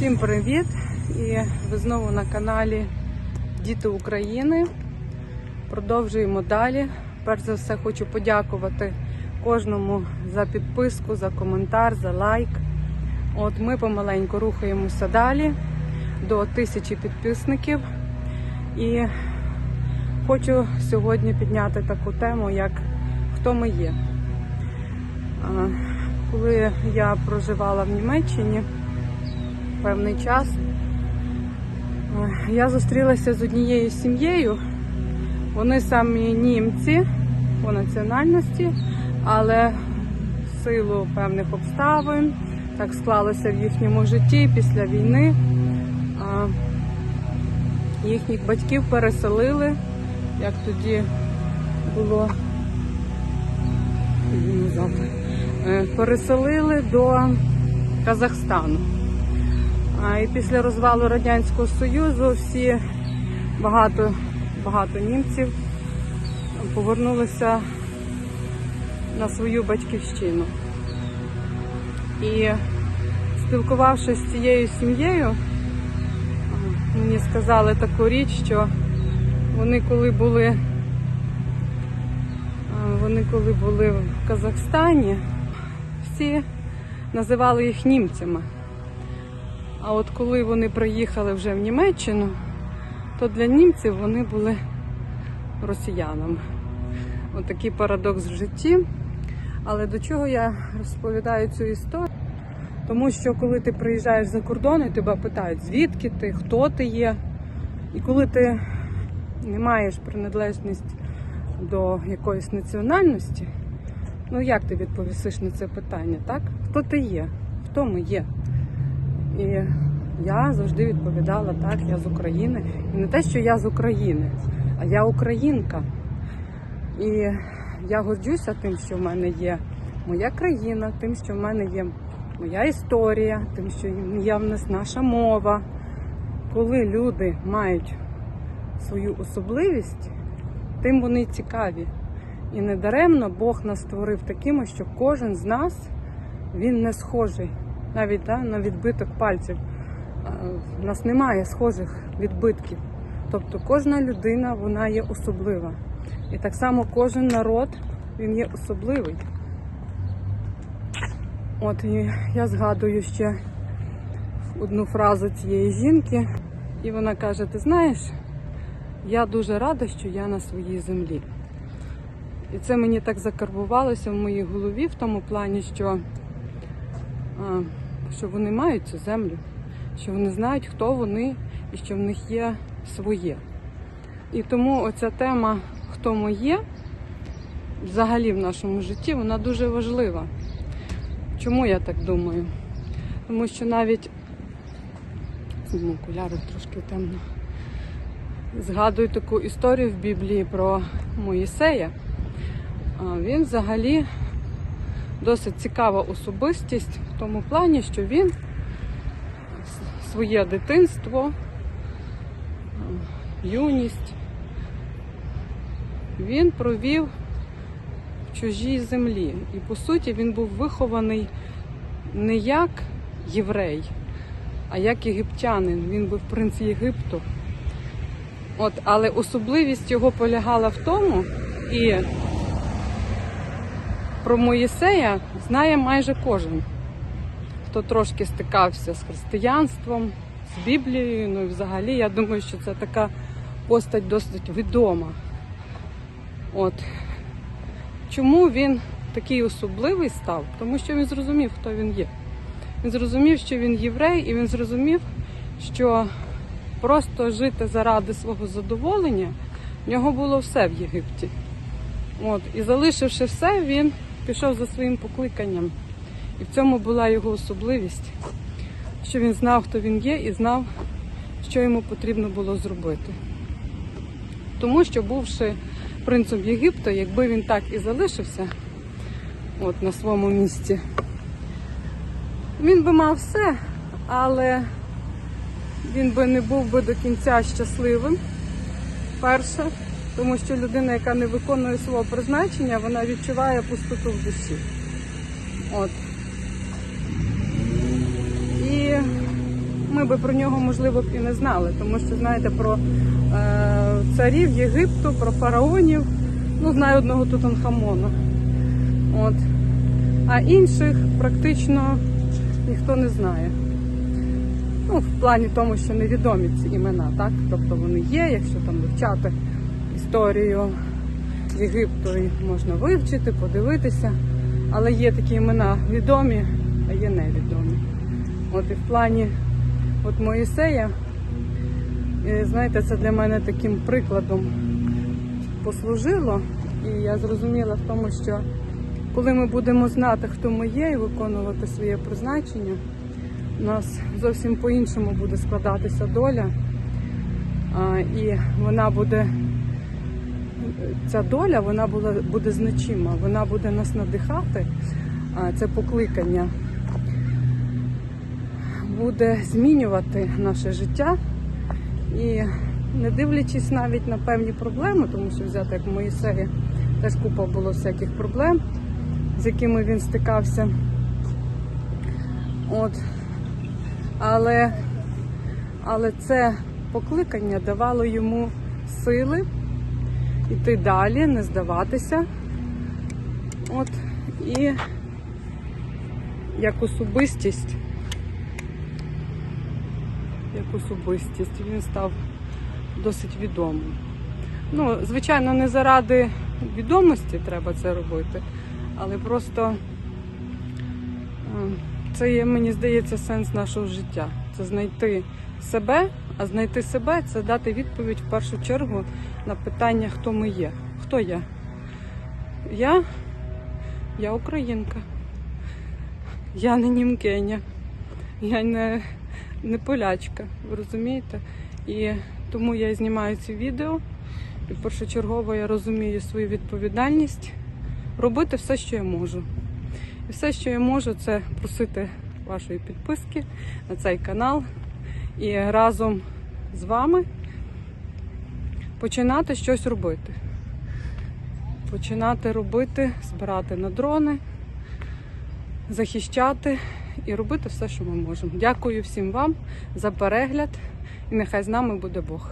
Всім привіт! І ви знову на каналі Діти України. Продовжуємо далі. Перш за все, хочу подякувати кожному за підписку, за коментар, за лайк. От ми помаленьку рухаємося далі до тисячі підписників. І хочу сьогодні підняти таку тему, як хто ми є. Коли я проживала в Німеччині певний час, я зустрілася з однією сім'єю. Вони самі німці по національності, але в силу певних обставин так склалося в їхньому житті після війни. Їхніх батьків переселили, як тоді було е, переселили до Казахстану. І після розвалу Радянського Союзу всі багато, багато німців повернулися на свою батьківщину. І спілкувавшись з цією сім'єю, мені сказали таку річ, що вони коли були вони коли були в Казахстані, всі називали їх німцями. А от коли вони приїхали вже в Німеччину, то для німців вони були росіянами. От такий парадокс в житті. Але до чого я розповідаю цю історію? Тому що коли ти приїжджаєш за кордон і тебе питають, звідки ти, хто ти є, і коли ти не маєш приналежність до якоїсь національності, ну як ти відповісиш на це питання, так? Хто ти є? Хто ми є? І я завжди відповідала так, я з України. І не те, що я з України, а я українка. І я горджуся тим, що в мене є моя країна, тим, що в мене є моя історія, тим, що є в нас наша мова. Коли люди мають свою особливість, тим вони цікаві. І недаремно Бог нас створив такими, що кожен з нас він не схожий навіть да, на відбиток пальців. У нас немає схожих відбитків. Тобто кожна людина вона є особлива. І так само кожен народ він є особливий. От і я згадую ще одну фразу цієї жінки, і вона каже: Ти знаєш, я дуже рада, що я на своїй землі. І це мені так закарбувалося в моїй голові в тому плані, що що вони мають цю землю, що вони знають, хто вони і що в них є своє. І тому оця тема Хто ми є взагалі в нашому житті, вона дуже важлива. Чому я так думаю? Тому що навіть окуляри трошки темно. Згадую таку історію в Біблії про Моїсея. Він взагалі досить цікава особистість в тому плані, що він своє дитинство, юність він провів в чужій землі. І по суті він був вихований не як єврей, а як єгиптянин. Він був принц Єгипту. От, Але особливість його полягала в тому, і про Моїсея знає майже кожен, хто трошки стикався з християнством, з Біблією. Ну і взагалі, я думаю, що це така постать досить відома. От. Чому він такий особливий став? Тому що він зрозумів, хто він є. Він зрозумів, що він єврей, і він зрозумів, що просто жити заради свого задоволення в нього було все в Єгипті. От. І залишивши все, він пішов за своїм покликанням. І в цьому була його особливість, що він знав, хто він є, і знав, що йому потрібно було зробити. Тому що, бувши принцем Єгипту, якби він так і залишився от на своєму місці, він би мав все, але він би не був би до кінця щасливим. Перше, тому що людина, яка не виконує свого призначення, вона відчуває пустоту в душі. От. І ми би про нього, можливо, б і не знали. Тому що, знаєте, про е, царів Єгипту, про фараонів, ну, знаю одного Тутанхамона. От. А інших практично ніхто не знає. Ну, в плані тому, що невідомі ці імена, так? Тобто вони є, якщо там вивчати історію Єгипту, їх можна вивчити, подивитися. Але є такі імена відомі, а є невідомі. От і в плані от Моїсея, е, знаєте, це для мене таким прикладом послужило. І я зрозуміла в тому, що коли ми будемо знати, хто ми є, і виконувати своє призначення, у нас зовсім по-іншому буде складатися доля. І вона буде, ця доля вона була, буде значима, вона буде нас надихати, а, це покликання буде змінювати наше життя. І не дивлячись навіть на певні проблеми, тому що взяти як в Моїсея, теж купа було всяких проблем, з якими він стикався. От. Але, але це покликання давало йому сили йти далі, не здаватися. От. І як особистість, як особистість, він став досить відомим. Ну, звичайно, не заради відомості треба це робити, але просто е, це є, мені здається, сенс нашого життя. Це знайти себе, а знайти себе це дати відповідь в першу чергу на питання, хто ми є. Хто я? Я, я українка. Я не німкеня. Я не, не полячка, ви розумієте? І тому я знімаю ці відео. І першочергово я розумію свою відповідальність робити все, що я можу. І все, що я можу, це просити вашої підписки на цей канал і разом з вами починати щось робити. Починати робити, збирати на дрони, захищати і робити все, що ми можемо. Дякую всім вам за перегляд і нехай з нами буде Бог.